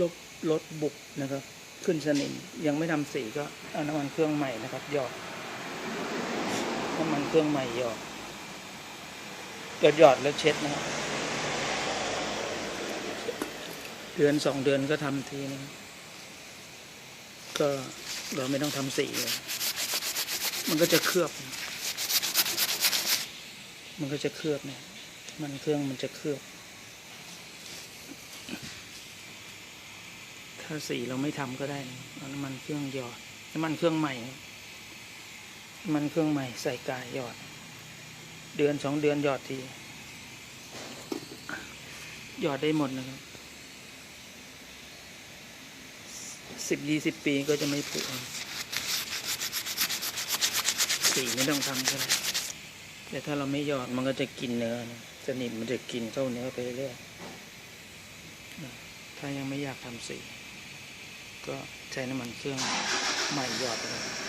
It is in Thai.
ลบลดบุกนะครับ ขึ้นสนิมยังไม่ทำสีก็เอาน้ำมันเครื่องใหม่นะครับหยอดน้ำมันเครื่องใหม่หยอดหยอดหยอดแล้วเช็ดนะครับเดือนสองเดือนก็ทำทีนึงก็เราไม่ต้องทำสีเลยมันก็จะเคลือบ มันก็จะเคลือบเนี่ย มันเครื่องมันจะเคลือบ ถ้าสีเราไม่ทำก็ได้นะเอาน้ำมันเครื่องหยอดน้ำมันเครื่องใหม่น้ำมันเครื่องใหม่ใส่กายหยอด เดือนสองเดือนหยอดทีหยอดได้หมดนะครับสิบยี่สิบปีก็จะไม่ผุสีไม่ต้องทำก็ได้แต่ถ้าเราไม่หยอดมันก็จะกินเนื้อนะสนิมมันจะกินเข้าเนื้อไปเรื่อยถ้ายังไม่อยากทำสี ก็ใช้น้ำมันเครื่องใหม่หยอดเลย